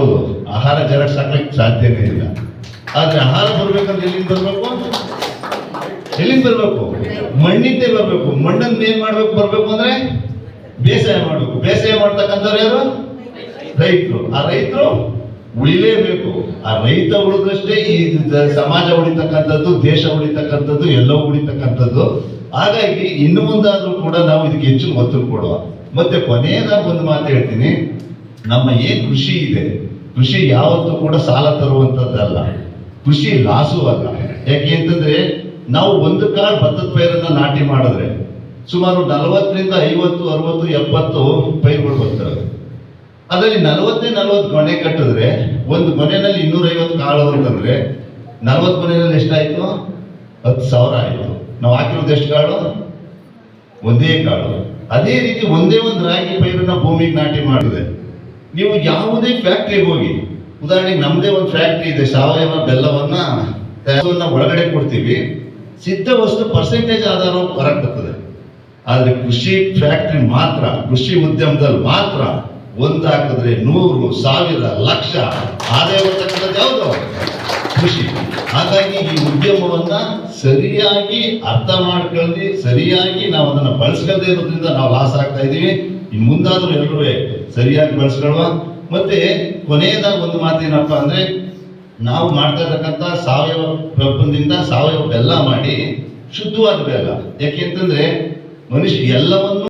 ಹಾಕ್ಬೋದು ಆಹಾರ ಜೆರಾಕ್ಸ್ ಹಾಕ್ಲಿಕ್ಕೆ ಸಾಧ್ಯನೇ ಇಲ್ಲ. ಆದ್ರೆ ಆಹಾರ ಬರ್ಬೇಕಂದ್ರೆ ಎಲ್ಲಿಂದ ಬರ್ಬೇಕು? ಎಲ್ಲಿಂದ ಬರ್ಬೇಕು? ಮಣ್ಣಿಂದೇ ಬರ್ಬೇಕು. ಮಣ್ಣನ್ನ ಏನ್ ಮಾಡ್ಬೇಕು? ಬರ್ಬೇಕು ಅಂದ್ರೆ ಬೇಸಾಯ ಮಾಡ್ಬೇಕು. ಬೇಸಾಯ ಮಾಡ್ತಕ್ಕಂಥವ್ರು ಯಾರು? ರೈತರು. ಆ ರೈತರು ಉಳಿಲೇಬೇಕು. ಆ ರೈತ ಉಳಿದ್ರಷ್ಟೇ ಈ ಸಮಾಜ ಉಳಿತಕ್ಕಂಥದ್ದು, ದೇಶ ಉಳಿತಕ್ಕಂಥದ್ದು, ಎಲ್ಲವೂ ಉಳಿತಕ್ಕಂಥದ್ದು. ಹಾಗಾಗಿ ಇನ್ನು ಮುಂದಾದ್ರೂ ಕೂಡ ನಾವು ಇದಕ್ಕೆ ಹೆಚ್ಚು ಒತ್ತು ಕೊಡುವ. ಮತ್ತೆ ಕೊನೆಯದಾಗ ಒಂದು ಮಾತು ಹೇಳ್ತೀನಿ. ನಮ್ಮ ಏನ್ ಕೃಷಿ ಇದೆ, ಕೃಷಿ ಯಾವತ್ತೂ ಕೂಡ ಸಾಲ ತರುವಂತದ್ದಲ್ಲ ಕೃಷಿ ಲಾಸು ಅಲ್ಲ. ಯಾಕೆ ಅಂತಂದ್ರೆ, ನಾವು ಒಂದು ಕಾರ್ ಭತ್ತದ ಪೈರನ್ನ ನಾಟಿ ಮಾಡಿದ್ರೆ ಸುಮಾರು ನಲವತ್ತರಿಂದ ಐವತ್ತು, ಅರವತ್ತು, ಎಪ್ಪತ್ತು ಪೈರುಗಳು ಬರ್ತವೆ. ಅದರಲ್ಲಿ ನಲವತ್ತೇ ನಲವತ್ತು ಗೊನೆ ಕಟ್ಟಿದ್ರೆ, ಒಂದು ಗೊನೆನಲ್ಲಿ ಇನ್ನೂರೈವತ್ತು ಕಾಳು ಅಂತಂದ್ರೆ ನಲವತ್ತು ಮನೆಯಲ್ಲಿ ಎಷ್ಟಾಯ್ತು? ಹತ್ತು ಸಾವಿರ ಆಯ್ತು. ನಾವು ಹಾಕಿರೋದು ಎಷ್ಟು ಕಾಳು? ಒಂದೇ ಕಾಳು. ಅದೇ ರೀತಿ ಒಂದೇ ಒಂದು ರಾಗಿ ಪೈರನ್ನ ಭೂಮಿಗೆ ನಾಟಿ ಮಾಡಿದೆ ನೀವು ಯಾವುದೇ ಫ್ಯಾಕ್ಟ್ರಿಗೆ ಹೋಗಿ, ಉದಾಹರಣೆಗೆ ನಮ್ಮದೇ ಒಂದು ಫ್ಯಾಕ್ಟ್ರಿ ಇದೆ, ಸಾವಯವ ಬೆಲ್ಲವನ್ನ ಒಳಗಡೆ ಕೊಡ್ತೀವಿ, ಸಿದ್ಧ ವಸ್ತು ಪರ್ಸೆಂಟೇಜ್ ಆಧಾರ ಹೊರಗೆ ಬರ್ತದೆ. ಆದ್ರೆ ಕೃಷಿ ಫ್ಯಾಕ್ಟ್ರಿ ಮಾತ್ರ, ಕೃಷಿ ಉದ್ಯಮದಲ್ಲಿ ಮಾತ್ರ ಒಂದು ಹಾಕಿದ್ರೆ ನೂರು, ಸಾವಿರ, ಲಕ್ಷ ಆದಾಯ ಬರ್ತಕ್ಕಂಥದ್ದು ಯಾವುದು? ಕೃಷಿ. ಹಾಗಾಗಿ ಈ ಉದ್ಯಮವನ್ನ ಸರಿಯಾಗಿ ಅರ್ಥ ಮಾಡ್ಕೊಳ್ಳಿ, ಸರಿಯಾಗಿ ನಾವು ಅದನ್ನ ಬಳಸ್ಕೊಳ್ಳದೆ ಇರೋದ್ರಿಂದ ನಾವು ಲಾಸ್ ಆಗ್ತಾ ಇದೀವಿ. ಮುಂದಾದ್ರೂ ಎಲ್ಲರೂ ಸರಿಯಾಗಿ ಬಳಸ್ಕೊಳ್ಳುವ ಮತ್ತೆ ಕೊನೆಯದಾಗಿ ಒಂದು ಮಾತೇನಪ್ಪ ಅಂದ್ರೆ, ನಾವು ಮಾಡ್ತಾ ಇರತಕ್ಕಂಥ ಸಾವಯವ ಪ್ರಪಂಚದಿಂದ ಸಾವಯವ ಬೆಲ್ಲ ಮಾಡಿ ಶುದ್ಧವಾದ ಬೆಲ್ಲ. ಯಾಕೆಂತಂದ್ರೆ ಮನುಷ್ಯ ಎಲ್ಲವನ್ನು